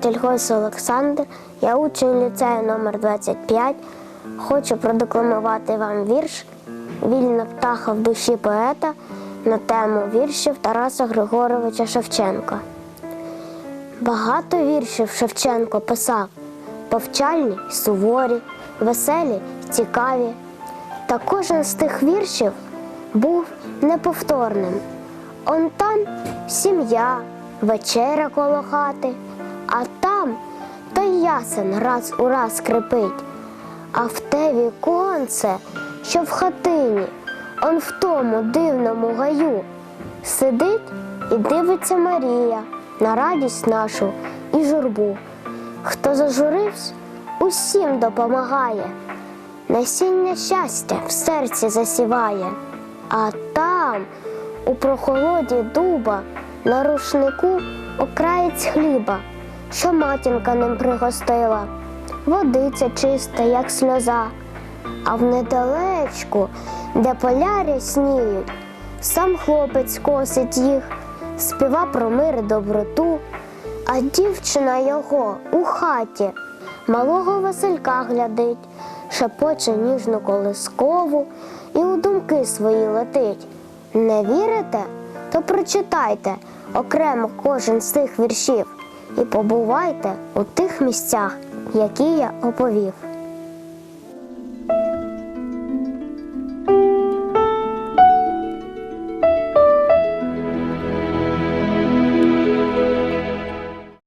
Тельгойс Олександр, я учень ліцею номер 25 Хочу продекламувати вам вірш Вільна птаха в душі поета на тему віршів Тараса Григоровича Шевченка. Багато віршів Шевченко писав, повчальні, суворі, веселі, й цікаві. Та кожен з тих віршів був неповторним. Он там сім'я, вечеря коло хати, а там той ясен раз у раз скрипить. А в те віконце, що в хатині, он в тому дивному гаю, сидить і дивиться Марія на радість нашу і журбу. Хто зажурився, усім допомагає, насіння щастя в серці засіває, а там, у прохолоді дуба, на рушнику окраєць хліба, що матінка ним пригостила, водиця чиста, як сльоза, а в недалечку, де поля рясніють, сам хлопець косить їх, співа про мир і доброту, а дівчина його у хаті малого Василька глядить, шепоче ніжну колискову і у думки свої летить. Не вірите? Прочитайте окремо кожен з цих віршів і побувайте у тих місцях, які я оповів.